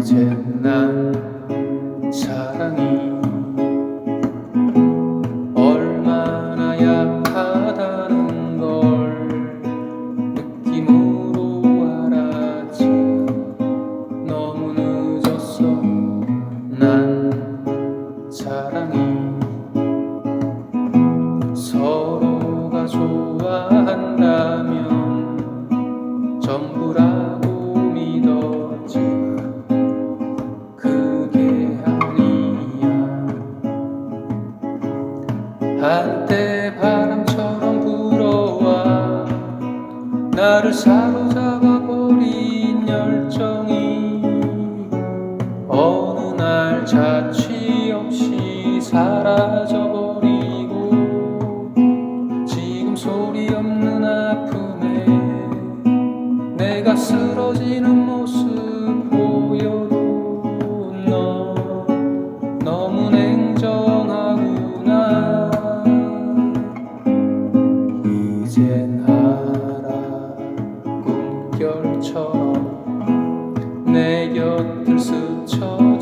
이제 난 사랑이 얼마나 약하다는 걸 느낌으로 알았지 너무 늦었어. 난 사랑이 서로가 좋아한다면 전부라 한때 바람처럼 불어와 나를 사로잡아 버린 열정이 어느 날 자취 없이 사라져 버리고 지금 소리 없는 아픔에 내가 쓰러지는 모습 이젠 알아 꿈결처럼 내 곁을 스쳐지